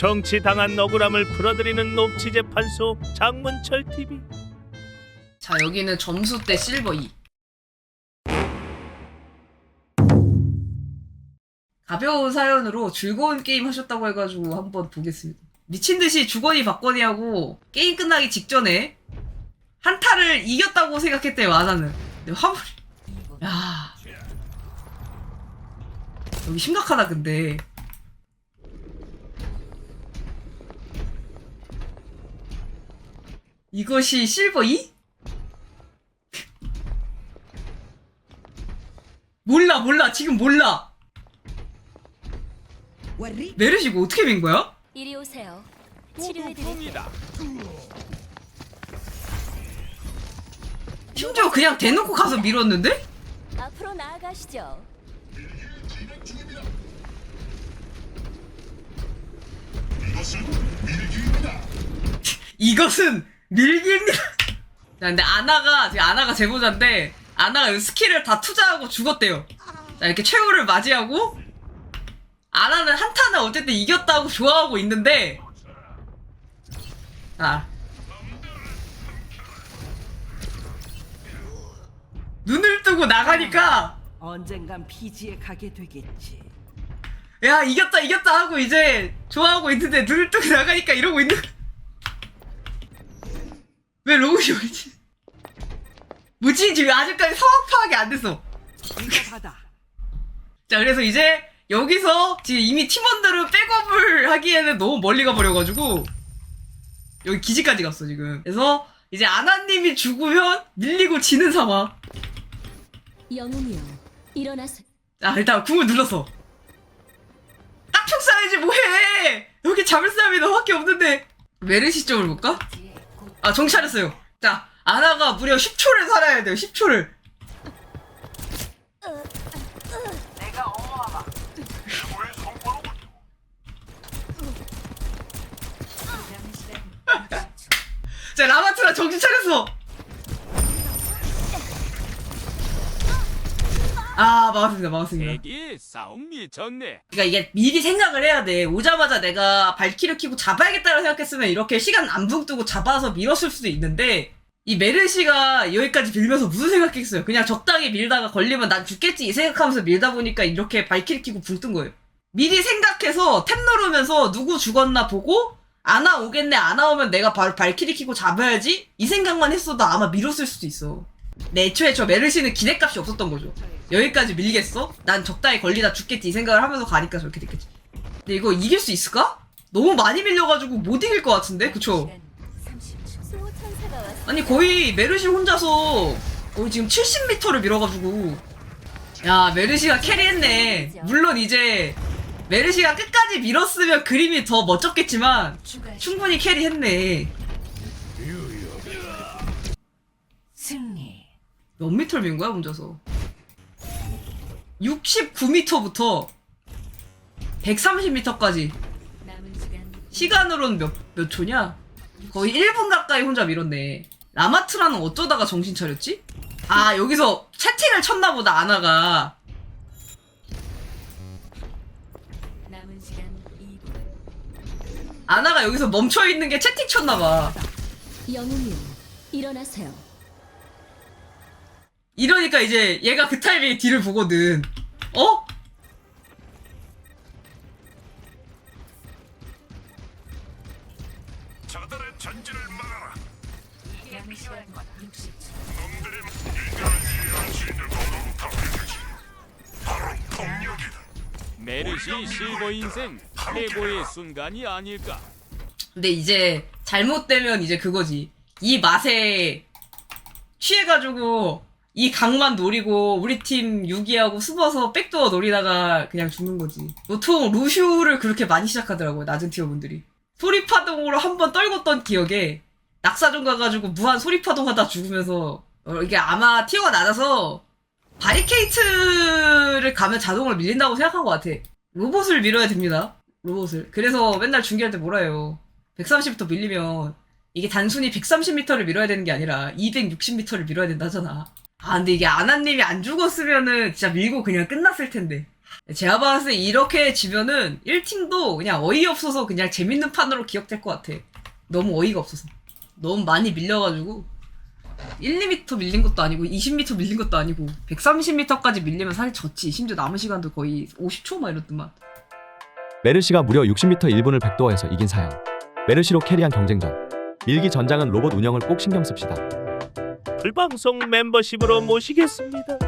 정치 당한 억울함을 풀어드리는 녹취 재판소 장문철 TV. 자 여기는 점수 대 실버 2 가벼운 사연으로 즐거운 게임 하셨다고 해가지고 한번 보겠습니다. 미친 듯이 주거니 받거니 하고 게임 끝나기 직전에 한타를 이겼다고 생각했대 아나는. 근데 화물 야. 여기 심각하다 근데 이것이 실버 2? 몰라 몰라 지금 몰라 메르시 이거 어떻게 민 거야? 이리 오세요. 치료해드릴게요. 심지어 그냥 대놓고 가서 밀었는데? 앞으로 나아가시죠. 이것은 밀기입니다. 자, 근데 아나가 지금 아나가 제보자인데 아나가 이 스킬을 다 투자하고 죽었대요. 자 이렇게 최후를 맞이하고 아나는 한타는 어쨌든 이겼다고 좋아하고 있는데 자 눈을 뜨고 나가니까 언젠간 피지에 가게 되겠지. 야 이겼다 이겼다 하고 이제 좋아하고 있는데 눈을 뜨고 나가니까 이러고 있는 왜 로봇이 오지? 뭐지 지금 아직까지 상황 파악이 안 됐어. 자 그래서 이제 여기서 지금 이미 팀원들은 백업을 하기에는 너무 멀리 가버려가지고 여기 기지까지 갔어 지금 그래서 이제 아나님이 죽으면 밀리고 지는 상황 영웅이요. 일어나세요. 자 일단 궁을 눌렀어 딱총 쏴야지 뭐해 여기 잡을 사람이 너밖에 없는데 메르시 쪽을 볼까? 아 정신 차렸어요. 자 아나가 무려 10초를 살아야 돼요 10초를. 자 라마트라 정신 차렸어 아 막았습니다 막았습니다 대기 싸움 미쳤네. 그러니까 이게 미리 생각을 해야 돼. 오자마자 내가 발키를 키고 잡아야겠다고 생각했으면 이렇게 시간 안 붕 뜨고 잡아서 밀었을 수도 있는데 이 메르시가 여기까지 밀면서 무슨 생각했어요? 그냥 적당히 밀다가 걸리면 난 죽겠지 이 생각하면서 밀다 보니까 이렇게 발키를 키고 붕 뜬 거예요. 미리 생각해서 탭 누르면서 누구 죽었나 보고 아나 오겠네 아나 오면 내가 바로 발키리 키고 잡아야지 이 생각만 했어도 아마 밀었을 수도 있어. 네, 애초에 저 메르시는 기대값이 없었던 거죠. 여기까지 밀겠어? 난 적당히 걸리다 죽겠지 이 생각을 하면서 가니까 저렇게 됐겠지. 근데 이거 이길 수 있을까? 너무 많이 밀려가지고 못 이길 것 같은데? 그쵸? 아니 거의 메르시 혼자서 거의 지금 70m를 밀어가지고 야 메르시가 캐리했네 물론 이제 메르시가 끝까지 밀었으면 그림이 더 멋졌겠지만 충분히 캐리했네 몇 미터를 민 거야 혼자서 69m부터 130m까지 남은 시간 시간으로는 몇, 몇 초냐? 거의 1분 가까이 혼자 밀었네. 라마트라는 어쩌다가 정신 차렸지? 아, 여기서 채팅을 쳤나 보다, 아나가. 남은 시간 2분. 아나가 여기서 멈춰있는 게 채팅 쳤나 봐. 영웅이요. 일어나세요. 이러니까 이제 얘가 그 타이밍에 뒤를 보거든. 어? 저들의 전진을 막아라. 메르시 실버 인생 최고의 순간이 아닐까. 근데 이제 잘못되면 이제 그거지. 이 맛에 취해가지고 이 각만 노리고 우리 팀 유기하고 숨어서 백도어 노리다가 그냥 죽는 거지. 보통 루슈를 그렇게 많이 시작하더라고요. 낮은 티어 분들이. 소리파동으로 한 번 떨궜던 기억에 낙사전 가가지고 무한 소리파동 하다 죽으면서 어, 이게 아마 티어가 낮아서 바리케이트를 가면 자동으로 밀린다고 생각한 것 같아. 로봇을 밀어야 됩니다. 로봇을. 그래서 맨날 중계할 때 뭐라 해요. 130m 밀리면 이게 단순히 130m를 밀어야 되는 게 아니라 260m를 밀어야 된다 하잖아. 아, 근데 이게 아나님이 안 죽었으면은 진짜 밀고 그냥 끝났을 텐데. 제가 봤을 때 이렇게 지면은 1팀도 그냥 어이없어서 그냥 재밌는 판으로 기억될 것 같아. 너무 어이가 없어서. 너무 많이 밀려가지고 1, 2m 밀린 것도 아니고 20m 밀린 것도 아니고 130m까지 밀리면 사실 졌지. 심지어 남은 시간도 거의 50초 막 이렇더만. 메르시가 무려 60m 1분을 백도어에서 이긴 사연. 메르시로 캐리한 경쟁전. 일기 전장은 로봇 운영을 꼭 신경 씁시다. 불방송 멤버십으로 모시겠습니다.